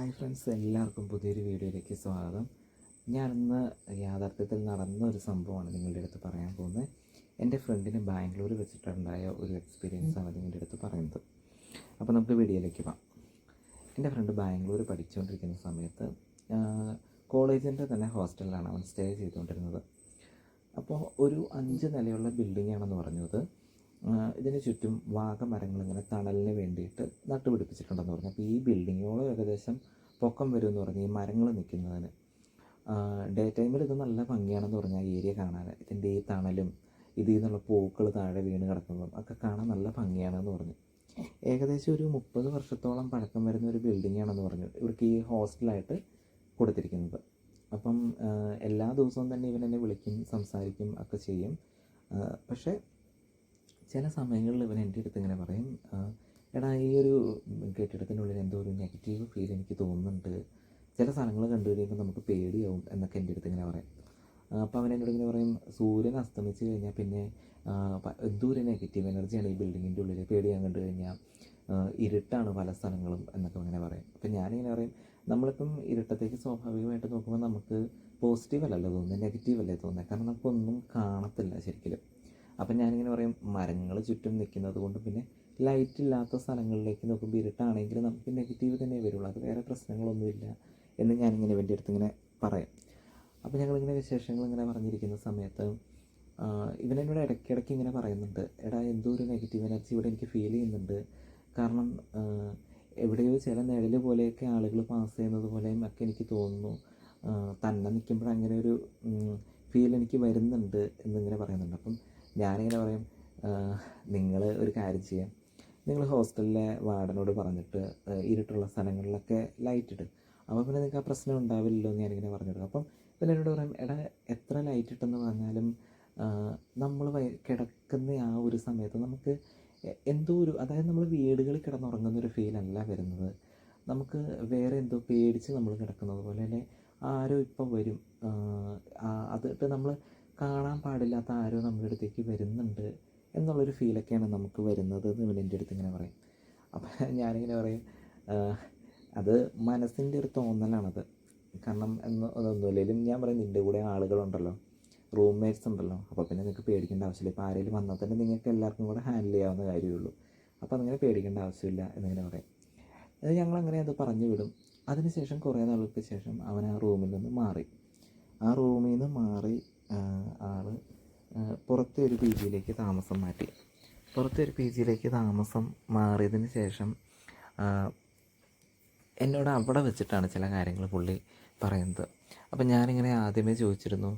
Hi friends എല്ലാവർക്കും പുതിയൊരു വീഡിയോയിലേക്ക് സ്വാഗതം. ഞാൻ ഞാനിന്ന് യാഥാർത്ഥ്യത്തിൽ നടന്ന ഒരു സംഭവമാണ് നിങ്ങളുടെ അടുത്ത് പറയാൻ പോകുന്നത്. എന്റെ ഫ്രണ്ടിന് ബാംഗ്ലൂർ വെച്ചിട്ടുണ്ടായ ഒരു എക്സ്പീരിയൻസ് ആണ് നിങ്ങളുടെ അടുത്ത് പറയുന്നത്. അപ്പോൾ നമുക്ക് വീഡിയോയിലേക്ക് പോകാം. എന്റെ ഫ്രണ്ട് ബാംഗ്ലൂർ പഠിച്ചുകൊണ്ടിരിക്കുന്ന സമയത്ത് കോളേജിന്റെ തന്നെ ഹോസ്റ്റലിലാണ് അവൻ സ്റ്റേ ചെയ്തുകൊണ്ടിരുന്നത്. അപ്പോൾ ഒരു അഞ്ച് നിലയുള്ള ബിൽഡിംഗ് ആണെന്ന് പറഞ്ഞത് ഇതിന് ചുറ്റും വാഗമരങ്ങൾ ഇങ്ങനെ തണലിന് വേണ്ടിയിട്ട് നട്ടുപിടിപ്പിച്ചിട്ടുണ്ടെന്ന് പറഞ്ഞു. അപ്പോൾ ഈ ബിൽഡിങ്ങോളം ഏകദേശം പൊക്കം വരുമെന്ന് പറഞ്ഞു ഈ മരങ്ങൾ നിൽക്കുന്നതിന്. ഡേ ടൈമിൽ ഇത് നല്ല ഭംഗിയാണെന്ന് പറഞ്ഞാൽ ഈ ഏരിയ കാണാൻ. ഇതിന്റെ ഈ തണലും ഇതിൽ നിന്നുള്ള പൂക്കൾ താഴെ വീണ് കിടക്കുന്നതും ഒക്കെ കാണാൻ നല്ല ഭംഗിയാണെന്ന് പറഞ്ഞു. ഏകദേശം ഒരു മുപ്പത് വർഷത്തോളം പഴക്കം വരുന്ന ഒരു ബിൽഡിംഗ് ആണെന്ന് പറഞ്ഞു ഇവർക്ക് ഈ ഹോസ്റ്റലായിട്ട് കൊടുത്തിരിക്കുന്നത്. അപ്പം എല്ലാ ദിവസവും തന്നെ ഇവൻ എന്നെ വിളിക്കും സംസാരിക്കും ഒക്കെ ചെയ്യും. പക്ഷേ ചില സമയങ്ങളിൽ ഇവൻ എന്റെ അടുത്ത് ഇങ്ങനെ പറയും എടാ ഈ ഒരു കെട്ടിടത്തിനുള്ളിൽ എന്തോ ഒരു നെഗറ്റീവ് ഫീൽ എനിക്ക് തോന്നുന്നുണ്ട്. ചില സ്ഥലങ്ങൾ കണ്ടു കഴിയുമ്പോൾ നമുക്ക് പേടിയാവും എന്നൊക്കെ എന്റെ അടുത്ത് ഇങ്ങനെ പറയും. അപ്പോൾ അവൻ എന്നോട് ഇങ്ങനെ പറയും സൂര്യൻ അസ്തമിച്ച് കഴിഞ്ഞാൽ പിന്നെ എന്തോ ഒരു നെഗറ്റീവ് എനർജിയാണ് ഈ ബിൽഡിങ്ങിന്റെ ഉള്ളിൽ പേടിയാൻ കണ്ടു കഴിഞ്ഞാൽ ഇരുട്ടാണ് പല സ്ഥലങ്ങളും എന്നൊക്കെ ഇങ്ങനെ പറയും. അപ്പം ഞാനിങ്ങനെ പറയും നമ്മളിപ്പം ഇരുട്ടത്തേക്ക് സ്വാഭാവികമായിട്ട് നോക്കുമ്പോൾ നമുക്ക് പോസിറ്റീവ് അല്ലല്ലോ തോന്നുന്നത് നെഗറ്റീവ് അല്ലേ തോന്നുന്നത് കാരണം നമുക്കൊന്നും കാണത്തില്ല ശരിക്കും അപ്പം ഞാനിങ്ങനെ പറയും മരങ്ങൾ ചുറ്റും നിൽക്കുന്നത് കൊണ്ട് പിന്നെ ലൈറ്റ് ഇല്ലാത്ത സ്ഥലങ്ങളിലേക്ക് നോക്കുമ്പോൾ ഇരുട്ടാണെങ്കിൽ നമുക്ക് നെഗറ്റീവ് തന്നെ വരുള്ളൂ. അത് വേറെ പ്രശ്നങ്ങളൊന്നുമില്ല എന്ന് ഞാനിങ്ങനെ ഇവന്റെ അടുത്ത് ഇങ്ങനെ പറയും. അപ്പോൾ ഞങ്ങളിങ്ങനെ വിശേഷങ്ങൾ ഇങ്ങനെ പറഞ്ഞിരിക്കുന്ന സമയത്ത് ഇവനെന്നോട് ഇടയ്ക്കിടയ്ക്ക് ഇങ്ങനെ പറയുന്നുണ്ട്. എടാ എന്തോ ഒരു നെഗറ്റീവ് എനർജി ഇവിടെ എനിക്ക് ഫീൽ ചെയ്യുന്നുണ്ട്. കാരണം എവിടെയോ ചില നിഴൽ പോലെയൊക്കെ ആളുകൾ പാസ് ചെയ്യുന്നത് പോലെയും ഒക്കെ എനിക്ക് തോന്നുന്നു. തന്നെ നിൽക്കുമ്പോൾ അങ്ങനെ ഒരു ഫീൽ എനിക്ക് വരുന്നുണ്ട് എന്നിങ്ങനെ പറയുന്നുണ്ട്. അപ്പം ഞാനിങ്ങനെ പറയും നിങ്ങൾ ഒരു കാര്യം ചെയ്യാം. നിങ്ങൾ ഹോസ്റ്റലിലെ വാർഡനോട് പറഞ്ഞിട്ട് ഇരുട്ടുള്ള സ്ഥലങ്ങളിലൊക്കെ ലൈറ്റ് ഇട്ട് അപ്പോൾ പിന്നെ നിങ്ങൾക്ക് ആ പ്രശ്നം ഉണ്ടാവില്ലല്ലോ എന്ന് ഞാനിങ്ങനെ പറഞ്ഞിടും അപ്പം പിന്നെ എന്നോട് പറയും എടാ എത്ര ലൈറ്റ് ഇട്ടെന്ന് പറഞ്ഞാലും നമ്മൾ കിടക്കുന്ന ആ ഒരു സമയത്ത് നമുക്ക് എന്തോ ഒരു അതായത് നമ്മൾ വീടുകളിൽ കിടന്നുറങ്ങുന്ന ഒരു ഫീലല്ല വരുന്നത്. നമുക്ക് വേറെ എന്തോ പേടിച്ച് നമ്മൾ കിടക്കുന്നത് പോലെ അല്ലെ? ആരോ ഇപ്പം വരും. അതിട്ട് നമ്മൾ കാണാൻ പാടില്ലാത്ത ആരോ നമ്മുടെ അടുത്തേക്ക് വരുന്നുണ്ട് എന്നുള്ളൊരു ഫീലൊക്കെയാണ് നമുക്ക് വരുന്നത് എന്ന് ഇവൻ എന്റെ അടുത്ത് ഇങ്ങനെ പറയും. അപ്പം ഞാനിങ്ങനെ പറയും അത് മനസ്സിന്റെ ഒരു തോന്നലാണത്. കാരണം എന്ന് ഒന്നുമില്ലെങ്കിലും ഞാൻ പറയും നിന്റെ കൂടെ ആളുകളുണ്ടല്ലോ റൂംമേറ്റ്സ് ഉണ്ടല്ലോ. അപ്പോൾ പിന്നെ നിങ്ങൾക്ക് പേടിക്കേണ്ട ആവശ്യമില്ല. ഇപ്പോൾ ആരെങ്കിലും വന്നാൽ തന്നെ നിങ്ങൾക്ക് എല്ലാവർക്കും കൂടെ ഹാൻഡിൽ ചെയ്യാവുന്ന കാര്യമുള്ളൂ. അപ്പോൾ അതങ്ങനെ പേടിക്കേണ്ട ആവശ്യമില്ല എന്നിങ്ങനെ പറയും. അത് ഞങ്ങൾ അങ്ങനെ അത് പറഞ്ഞു വിടും. അതിനുശേഷം കുറേ നാളുകൾക്ക് ശേഷം അവൻ ആ റൂമിൽ നിന്ന് മാറി. ആ റൂമിൽ നിന്ന് മാറി ആൾ പുറത്തെ ഒരു പി ജിയിലേക്ക് താമസം മാറ്റി. പുറത്തെ ഒരു പി ജിയിലേക്ക് താമസം മാറിയതിന് ശേഷം എന്നോട് അവിടെ വെച്ചിട്ടാണ് ചില കാര്യങ്ങൾ പുള്ളി പറയുന്നത്. അപ്പം ഞാനിങ്ങനെ ആദ്യമേ ചോദിച്ചിരുന്നു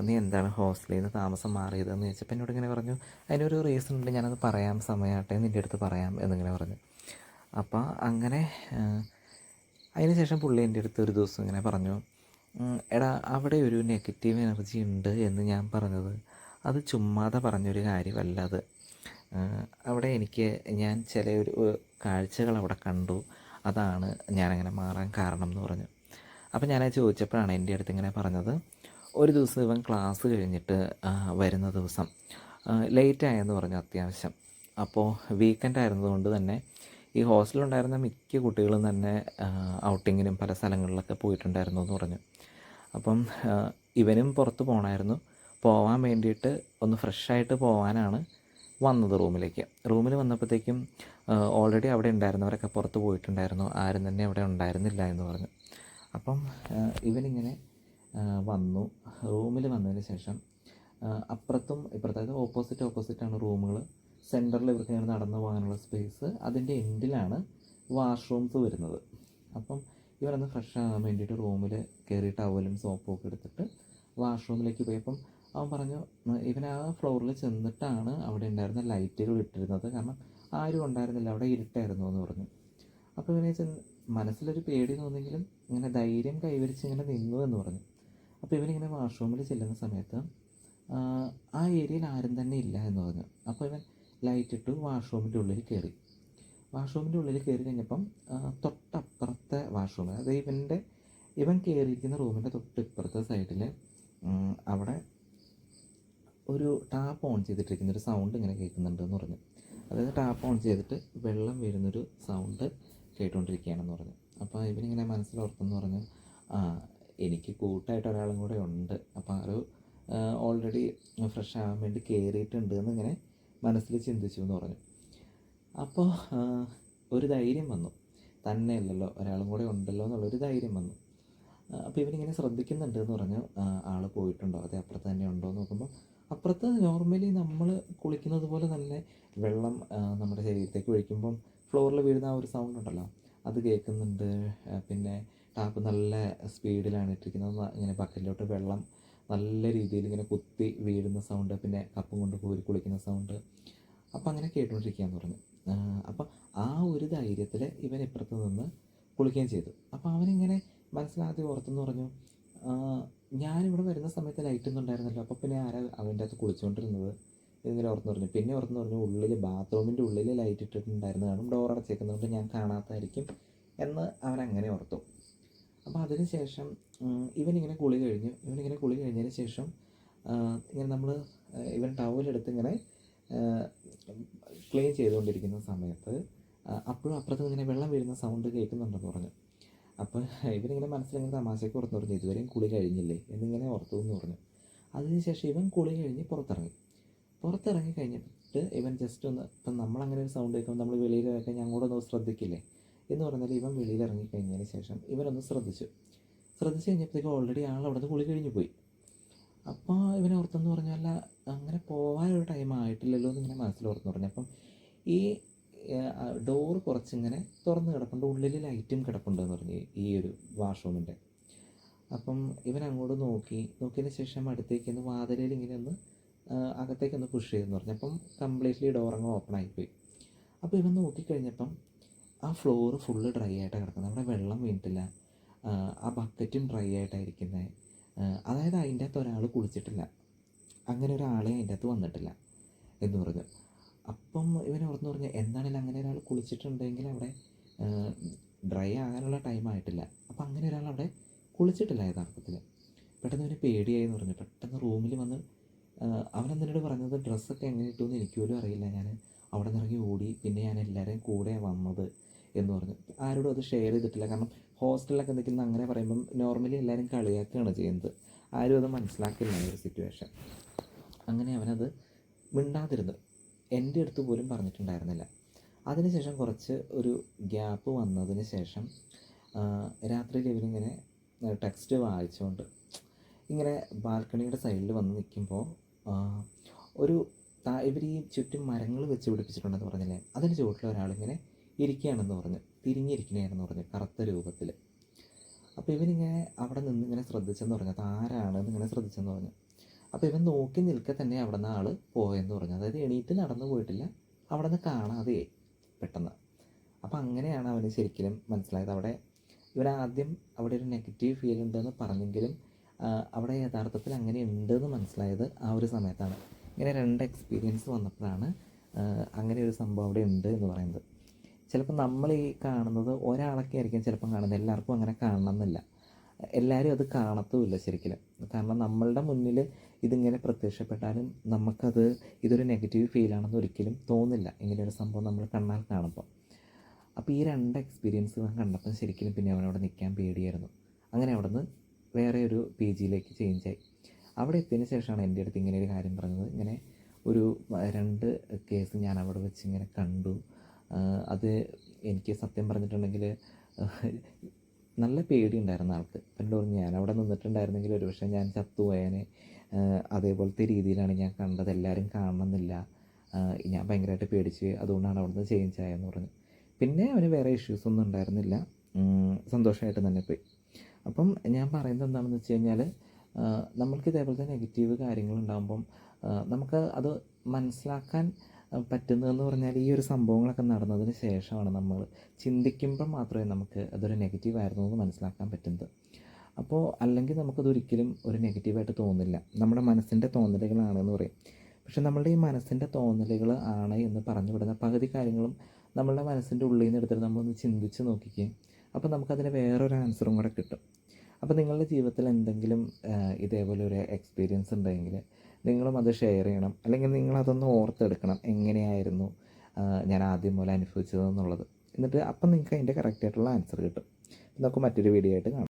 നീ എന്താണ് ഹോസ്റ്റലിൽ നിന്ന് താമസം മാറിയതെന്ന്? ചോദിച്ചപ്പോൾ എന്നോട് ഇങ്ങനെ പറഞ്ഞു അതിനൊരു റീസൺ ഉണ്ട് ഞാനത് പറയാം സമയമാട്ടെ നിന്റെ അടുത്ത് പറയാം എന്നിങ്ങനെ പറഞ്ഞു. അപ്പോൾ അങ്ങനെ അതിനുശേഷം ശേഷം പുള്ളി എന്റെ അടുത്ത് ഒരു ദിവസം ഇങ്ങനെ പറഞ്ഞു "ഉം, എടാ അവിടെ ഒരു നെഗറ്റീവ് എനർജി ഉണ്ട് എന്ന് ഞാൻ പറഞ്ഞത്. അത് ചുമ്മാതെ പറഞ്ഞൊരു കാര്യമല്ല അത്. അവിടെ എനിക്ക് ഞാൻ ചില ഒരു കാഴ്ചകൾ അവിടെ കണ്ടു. അതാണ് ഞാനങ്ങനെ മാറാൻ കാരണം എന്ന് പറഞ്ഞു. അപ്പോൾ ഞാനത് ചോദിച്ചപ്പോഴാണ് എന്റെ അടുത്ത് ഇങ്ങനെ പറഞ്ഞത്. ഒരു ദിവസം ഇവൻ ക്ലാസ് കഴിഞ്ഞിട്ട് വരുന്ന ദിവസം ലേറ്റ് ആയെന്ന് പറഞ്ഞു അത്യാവശ്യം. അപ്പോൾ വീക്കെൻഡ് ആയിരുന്നതുകൊണ്ട് തന്നെ ഈ ഹോസ്റ്റലുണ്ടായിരുന്ന മിക്ക കുട്ടികളും തന്നെ ഔട്ടിങ്ങിനും പല സ്ഥലങ്ങളിലൊക്കെ പോയിട്ടുണ്ടായിരുന്നു എന്ന് പറഞ്ഞു. അപ്പം ഇവനും പുറത്ത് പോകണമായിരുന്നു പോകാൻ വേണ്ടിയിട്ട് ഒന്ന് ഫ്രഷായിട്ട് പോകാനാണ് വന്നത് റൂമിലേക്ക്. റൂമിൽ വന്നപ്പോഴത്തേക്കും ഓൾറെഡി അവിടെ ഉണ്ടായിരുന്നവരൊക്കെ പുറത്ത് പോയിട്ടുണ്ടായിരുന്നു. ആരും തന്നെ അവിടെ ഉണ്ടായിരുന്നില്ല എന്ന് പറഞ്ഞു. അപ്പം ഇവനിങ്ങനെ വന്നു. റൂമിൽ വന്നതിന് ശേഷം അപ്പുറത്തും ഇപ്പുറത്തായത് ഓപ്പോസിറ്റ് ഓപ്പോസിറ്റാണ് റൂമുകൾ സെന്ററിൽ ഇവർക്ക് ഇങ്ങനെ നടന്നു പോകാനുള്ള സ്പേസ് അതിന്റെ എൻഡിലാണ് വാഷ്റൂംസ് വരുന്നത്. അപ്പം ഇവരൊന്ന് ഫ്രഷ് ആകാൻ വേണ്ടിയിട്ട് റൂമിൽ കയറി ടവലും സോപ്പും ഒക്കെ എടുത്തിട്ട് വാഷ്റൂമിലേക്ക് പോയി. അപ്പം അവൻ പറഞ്ഞു ഇവൻ ആ ഫ്ലോറിൽ ചെന്നിട്ടാണ് അവിടെ ഉണ്ടായിരുന്ന ലൈറ്റുകൾ ഇട്ടിരുന്നത്. കാരണം ആരും ഉണ്ടായിരുന്നില്ല അവിടെ ഇരുട്ടായിരുന്നു എന്ന് പറഞ്ഞു. അപ്പോൾ ഇവനെ ചെന്ന് മനസ്സിലൊരു പേടി തോന്നിയെങ്കിലും ഇങ്ങനെ ധൈര്യം കൈവരിച്ച് ഇങ്ങനെ നിന്നു എന്ന് പറഞ്ഞു. അപ്പോൾ ഇവനിങ്ങനെ വാഷ്റൂമിൽ ചെല്ലുന്ന സമയത്ത് ആ ഏരിയയിൽ ആരും തന്നെ ഇല്ല എന്ന് പറഞ്ഞു. അപ്പോൾ ഇവൻ ലൈറ്റ് ഇട്ട് വാഷ്റൂമിന്റെ ഉള്ളിൽ കയറി വാഷ്റൂമിന്റെ ഉള്ളിൽ കയറി കഴിഞ്ഞപ്പം തൊട്ടപ്പുറത്തെ വാഷ്റൂം അതായത് ഇവന്റെ ഇവൻ കയറിയിരിക്കുന്ന റൂമിന്റെ തൊട്ടിപ്പുറത്തെ സൈഡിൽ അവിടെ ഒരു ടാപ്പ് ഓൺ ചെയ്തിട്ടിരിക്കുന്ന ഒരു സൗണ്ട് ഇങ്ങനെ കേൾക്കുന്നുണ്ട് എന്ന് പറഞ്ഞു. അതായത് ടാപ്പ് ഓൺ ചെയ്തിട്ട് വെള്ളം വരുന്നൊരു സൗണ്ട് കേട്ടുകൊണ്ടിരിക്കുകയാണെന്ന് പറഞ്ഞു. അപ്പോൾ ഇവനിങ്ങനെ മനസ്സിലോർത്തെന്ന് പറഞ്ഞു എനിക്ക് കൂട്ടായിട്ട് ഒരാളും കൂടെ ഉണ്ട്. അപ്പോൾ ഒരു ഓൾറെഡി ഫ്രഷ് ആവാൻ വേണ്ടി കയറിയിട്ടുണ്ട് എന്നിങ്ങനെ മനസ്സിൽ ചിന്തിച്ചു എന്ന് പറഞ്ഞു. അപ്പോൾ ഒരു ധൈര്യം വന്നു. തന്നെ അല്ലല്ലോ ഒരാളും കൂടെ ഉണ്ടല്ലോ എന്നുള്ളൊരു ധൈര്യം വന്നു. അപ്പോൾ ഇവനിങ്ങനെ ശ്രദ്ധിക്കുന്നുണ്ട് എന്ന് പറഞ്ഞു ആൾ പോയിട്ടുണ്ടോ? അതെ അപ്പുറത്ത് തന്നെ ഉണ്ടോ എന്ന് നോക്കുമ്പോൾ അപ്പുറത്ത് നോർമലി നമ്മൾ കുളിക്കുന്നത് പോലെ തന്നെ വെള്ളം നമ്മുടെ ശരീരത്തേക്ക് ഒഴിക്കുമ്പം ഫ്ലോറിൽ വീഴുന്ന ആ ഒരു സൗണ്ട് ഉണ്ടല്ലോ അത് കേൾക്കുന്നുണ്ട്. പിന്നെ ടാപ്പ് നല്ല സ്പീഡിലാണ് ഇട്ടിരിക്കുന്നത്. ഇങ്ങനെ ബക്കറ്റിലോട്ട് വെള്ളം നല്ല രീതിയിൽ ഇങ്ങനെ കുത്തി വീഴുന്ന സൗണ്ട് പിന്നെ കപ്പും കൊണ്ട് കോരി കുളിക്കുന്ന സൗണ്ട് അപ്പം അങ്ങനെ കേട്ടുകൊണ്ടിരിക്കുകയെന്ന് പറഞ്ഞു. അപ്പം ആ ഒരു ധൈര്യത്തിൽ ഇവൻ ഇപ്പുറത്ത് നിന്ന് കുളിക്കുകയും ചെയ്തു. അപ്പോൾ അവനിങ്ങനെ മനസ്സിലാദ്യം ഓർത്തെന്ന് പറഞ്ഞു ഞാനിവിടെ വരുന്ന സമയത്ത് ലൈറ്റൊന്നും ഉണ്ടായിരുന്നല്ലോ. അപ്പോൾ പിന്നെ ആരാ അവന്റെ അകത്ത് കുളിച്ചുകൊണ്ടിരുന്നത് ഇങ്ങനെ ഓർത്തെന്ന് പറഞ്ഞു. പിന്നെ ഓർത്തെന്ന് പറഞ്ഞു ഉള്ളിൽ ബാത്റൂമിന്റെ ഉള്ളിൽ ലൈറ്റ് ഇട്ടിട്ടുണ്ടായിരുന്നു കാരണം ഡോർ അടച്ചേക്കുന്നതുകൊണ്ട് ഞാൻ കാണാത്തായിരിക്കും എന്ന് അവനങ്ങനെ ഓർത്തു. അപ്പോൾ അതിന് ശേഷം ഇവനിങ്ങനെ കുളി കഴിഞ്ഞു. ഇവനിങ്ങനെ കുളി കഴിഞ്ഞതിന് ശേഷം ഇങ്ങനെ നമ്മൾ ഇവൻ ടവലെടുത്ത് ഇങ്ങനെ ക്ലീൻ ചെയ്തുകൊണ്ടിരിക്കുന്ന സമയത്ത് അപ്പോഴും അപ്പുറത്ത് ഇങ്ങനെ വെള്ളം വീഴുന്ന സൗണ്ട് കേൾക്കുന്നുണ്ടെന്ന് പറഞ്ഞു. അപ്പോൾ ഇവനിങ്ങനെ മനസ്സിലിങ്ങനെ തമാശയ്ക്ക് ഓർത്ത് പറഞ്ഞു ഇതുവരെയും കുളി കഴിഞ്ഞില്ലേ? എന്നിങ്ങനെ ഓർത്തു എന്ന് പറഞ്ഞു. അതിനുശേഷം ഇവൻ കുളി കഴിഞ്ഞ് പുറത്തിറങ്ങി. പുറത്തിറങ്ങി കഴിഞ്ഞിട്ട് ഇവൻ ജസ്റ്റ് ഒന്ന് ഇപ്പം നമ്മളങ്ങനെ ഒരു സൗണ്ട് കേൾക്കുമ്പോൾ നമ്മൾ വെളിയിൽ ഞാൻ ഞങ്ങളോടൊന്നും ശ്രദ്ധിക്കില്ലേ? എന്ന് പറഞ്ഞാൽ ഇവൻ വെളിയിൽ ഇറങ്ങി കഴിഞ്ഞതിന് ശേഷം ഇവനൊന്ന് ശ്രദ്ധിച്ചു. ശ്രദ്ധിച്ച് കഴിഞ്ഞപ്പോഴത്തേക്കും ഓൾറെഡി ആൾ അവിടെ നിന്ന് കുളി കഴിഞ്ഞ് പോയി. അപ്പോൾ ഇവനെ ഓർത്തെന്ന് പറഞ്ഞാൽ അങ്ങനെ പോകാനൊരു ടൈം ആയിട്ടില്ലല്ലോ എന്ന് ഇങ്ങനെ മനസ്സിൽ ഓർത്തെന്ന് പറഞ്ഞു. അപ്പം ഈ ഡോറ് കുറച്ചിങ്ങനെ തുറന്ന് കിടപ്പുണ്ട്. ഉള്ളിൽ ലൈറ്റും കിടപ്പുണ്ടെന്ന് പറഞ്ഞു ഈ ഒരു വാഷ്റൂമിന്റെ അപ്പം ഇവൻ അങ്ങോട്ട് നോക്കി. നോക്കിയതിന് ശേഷം അടുത്തേക്ക് ഒന്ന് വാതിലിൽ ഇങ്ങനെ ഒന്ന് അകത്തേക്കൊന്ന് പുഷ് ചെയ്തെന്ന് പറഞ്ഞു. അപ്പം കംപ്ലീറ്റ്ലി ഡോർ അങ്ങ് ഓപ്പൺ ആയിപ്പോയി. അപ്പോൾ ഇവൻ നോക്കിക്കഴിഞ്ഞപ്പം ആ ഫ്ലോറ് ഫുള്ള് ഡ്രൈ ആയിട്ടാണ് കിടക്കുന്നത്. അവിടെ വെള്ളം വീണിട്ടില്ല. ആ, ബക്കറ്റും ഡ്രൈ ആയിട്ടായിരിക്കുന്നത് അതായത് അതിന്റെ അകത്ത് ഒരാൾ കുളിച്ചിട്ടില്ല. അങ്ങനെ ഒരാളെ അതിന്റെ അകത്ത് വന്നിട്ടില്ല എന്ന് പറഞ്ഞു. അപ്പം ഇവൻ ഓർന്ന് പറഞ്ഞു എന്താണെങ്കിലും അങ്ങനെ ഒരാൾ കുളിച്ചിട്ടുണ്ടെങ്കിൽ അവിടെ ഡ്രൈ ആകാനുള്ള ടൈം ആയിട്ടില്ല. അപ്പം അങ്ങനെ ഒരാൾ അവിടെ കുളിച്ചിട്ടില്ല യഥാർത്ഥത്തിൽ പെട്ടെന്ന് അവന് പേടിയായി എന്ന് പറഞ്ഞു. പെട്ടെന്ന് റൂമിൽ വന്ന് അവൻ എന്നോട് പറഞ്ഞത് ഡ്രസ്സൊക്കെ എങ്ങനെ ഇട്ടുമെന്ന് എനിക്ക് പോലും അറിയില്ല. ഞാൻ അവിടെ നിന്ന് ഇറങ്ങി ഓടി പിന്നെ ഞാൻ എല്ലാവരെയും കൂടെ വന്നത്. എന്ന് പറഞ്ഞു. ആരോടും അത് ഷെയർ ചെയ്തിട്ടില്ല. കാരണം ഹോസ്റ്റലിലൊക്കെ നിൽക്കുന്ന അങ്ങനെ പറയുമ്പം നോർമലി എല്ലാവരും കളിയാക്കുകയാണ് ചെയ്യുന്നത്. ആരും അത് മനസ്സിലാക്കില്ല ഒരു സിറ്റുവേഷൻ അങ്ങനെ അവനത് മിണ്ടാതിരുന്നു. എന്റെ അടുത്ത് പോലും പറഞ്ഞിട്ടുണ്ടായിരുന്നില്ല. അതിനുശേഷം കുറച്ച് ഒരു ഗ്യാപ്പ് വന്നതിന് ശേഷം രാത്രി രാത്രിയിൽ ഇവനിങ്ങനെ ടെക്സ്റ്റ് വായിച്ചുകൊണ്ട് ഇങ്ങനെ ബാൽക്കണിയുടെ സൈഡിൽ വന്ന് നിൽക്കുമ്പോൾ ഒരു ഇവർ ഈ ചുറ്റും മരങ്ങൾ വെച്ച് പിടിപ്പിച്ചിട്ടുണ്ടെന്ന് പറഞ്ഞില്ലേ? അതിന് ചുവട്ടിൽ ഒരാളിങ്ങനെ ഇരിക്കുകയാണെന്ന് പറഞ്ഞു. തിരിഞ്ഞിരിക്കണേന്ന് പറഞ്ഞു കറുത്ത രൂപത്തിൽ അപ്പോൾ ഇവനിങ്ങനെ അവിടെ നിന്ന് ഇങ്ങനെ ശ്രദ്ധിച്ചെന്ന് പറഞ്ഞു. അത് ആരാണ്? ഇങ്ങനെ ശ്രദ്ധിച്ചെന്ന് പറഞ്ഞു. അപ്പോൾ ഇവൻ നോക്കി നിൽക്കെ തന്നെ അവിടെ നിന്ന് ആൾ പോയെന്ന് പറഞ്ഞു. അതായത് എണീറ്റ് നടന്നു പോയിട്ടില്ല. അവിടെ നിന്ന് കാണാതെ പെട്ടെന്ന്. അപ്പോൾ അങ്ങനെയാണ് അവന് ശരിക്കും മനസ്സിലായത്. അവിടെ ഇവൻ ആദ്യം അവിടെ ഒരു നെഗറ്റീവ് ഫീൽ ഉണ്ടെന്ന് പറഞ്ഞെങ്കിലും അവിടെ യഥാർത്ഥത്തിൽ അങ്ങനെ ഉണ്ടെന്ന് മനസ്സിലായത് ആ ഒരു സമയത്താണ്. ഇങ്ങനെ രണ്ട് എക്സ്പീരിയൻസ് വന്നപ്പോഴാണ് അങ്ങനെ ഒരു സംഭവം അവിടെ ഉണ്ട് എന്ന് പറയുന്നത്. ചിലപ്പോൾ നമ്മൾ ഈ കാണുന്നത് ഒരാളൊക്കെ ആയിരിക്കും ചിലപ്പം കാണുന്നത്. എല്ലാവർക്കും അങ്ങനെ കാണണമെന്നില്ല. എല്ലാവരും അത് കാണത്തുമില്ല ശരിക്കും കാരണം നമ്മളുടെ മുന്നിൽ ഇതിങ്ങനെ പ്രത്യക്ഷപ്പെട്ടാലും നമുക്കത് ഇതൊരു നെഗറ്റീവ് ഫീലാണെന്ന് ഒരിക്കലും തോന്നില്ല. ഇങ്ങനെയൊരു സംഭവം നമ്മൾ കണ്ണാൽ കാണുമ്പോൾ അപ്പോൾ ഈ രണ്ട് എക്സ്പീരിയൻസ് ഞാൻ കണ്ടപ്പം ശരിക്കും പിന്നെ അവനവിടെ നിൽക്കാൻ പേടിയായിരുന്നു. അങ്ങനെ അവിടെ നിന്ന് വേറെ ഒരു പി ജിയിലേക്ക് ചേഞ്ചായി അവിടെ എത്തിയതിന് ശേഷമാണ് എന്റെ അടുത്ത് ഇങ്ങനെ ഒരു കാര്യം പറഞ്ഞത്. ഇങ്ങനെ ഒരു രണ്ട് കേസ് ഞാൻ അവിടെ വെച്ച് ഇങ്ങനെ കണ്ടു. അത് എനിക്ക് സത്യം പറഞ്ഞിട്ടുണ്ടെങ്കിൽ നല്ല പേടിയുണ്ടായിരുന്നു ആൾക്ക്. എന്നോട് പറഞ്ഞു ഞാൻ അവിടെ നിന്നിട്ടുണ്ടായിരുന്നെങ്കിൽ ഒരു പക്ഷേ ഞാൻ ചത്തുപോയേനെ. അതേപോലത്തെ രീതിയിലാണ് ഞാൻ കണ്ടത്. എല്ലാവരും കാണണമെന്നില്ല. ഞാൻ ഭയങ്കരമായിട്ട് പേടിച്ച് അതുകൊണ്ടാണ് അതുകൊണ്ടാണ് അവിടുന്ന് ചേഞ്ച് ആയെന്ന് പറഞ്ഞു. പിന്നെ അവന് വേറെ ഇഷ്യൂസ് ഒന്നും ഉണ്ടായിരുന്നില്ല. സന്തോഷമായിട്ട് തന്നെ പോയി. അപ്പം ഞാൻ പറയുന്നത് എന്താണെന്ന് വെച്ച് കഴിഞ്ഞാൽ നമ്മൾക്ക് ഇതേപോലത്തെ നെഗറ്റീവ് കാര്യങ്ങളുണ്ടാകുമ്പം നമുക്ക് അത് മനസ്സിലാക്കാൻ പറ്റുന്നതെന്ന് പറഞ്ഞാൽ ഈ ഒരു സംഭവങ്ങളൊക്കെ നടന്നതിന് ശേഷമാണ് നമ്മൾ ചിന്തിക്കുമ്പോൾ മാത്രമേ നമുക്ക് അതൊരു നെഗറ്റീവ് ആയിരുന്നു എന്ന് മനസ്സിലാക്കാൻ പറ്റുന്നത്. അപ്പോൾ അല്ലെങ്കിൽ നമുക്കതൊരിക്കലും ഒരു നെഗറ്റീവായിട്ട് തോന്നില്ല. നമ്മുടെ മനസ്സിന്റെ തോന്നലുകളാണെന്ന് പറയും. പക്ഷെ നമ്മളുടെ ഈ മനസ്സിന്റെ തോന്നലുകൾ ആണ് എന്ന് പറഞ്ഞു വിടുന്ന പകുതി കാര്യങ്ങളും നമ്മളുടെ മനസ്സിന്റെ ഉള്ളിൽ നിന്ന് എടുത്തിട്ട് നമ്മളൊന്ന് ചിന്തിച്ച് നോക്കിക്കുകയും അപ്പോൾ നമുക്കതിന് വേറൊരു ആൻസറും കൂടെ കിട്ടും. അപ്പോൾ നിങ്ങളുടെ ജീവിതത്തിൽ എന്തെങ്കിലും ഇതേപോലെ ഒരു എക്സ്പീരിയൻസ് ഉണ്ടെങ്കിൽ നിങ്ങളും അത് ഷെയർ ചെയ്യണം. അല്ലെങ്കിൽ നിങ്ങളതൊന്ന് ഓർത്തെടുക്കണം. എങ്ങനെയായിരുന്നു ഞാൻ ആദ്യം പോലെ അനുഭവിച്ചത് എന്നുള്ളത്. എന്നിട്ട് അപ്പം നിങ്ങൾക്ക് അതിന്റെ കറക്റ്റായിട്ടുള്ള ആൻസർ കിട്ടും. നമുക്ക് മറ്റൊരു വീഡിയോ ആയിട്ട് കാണാം.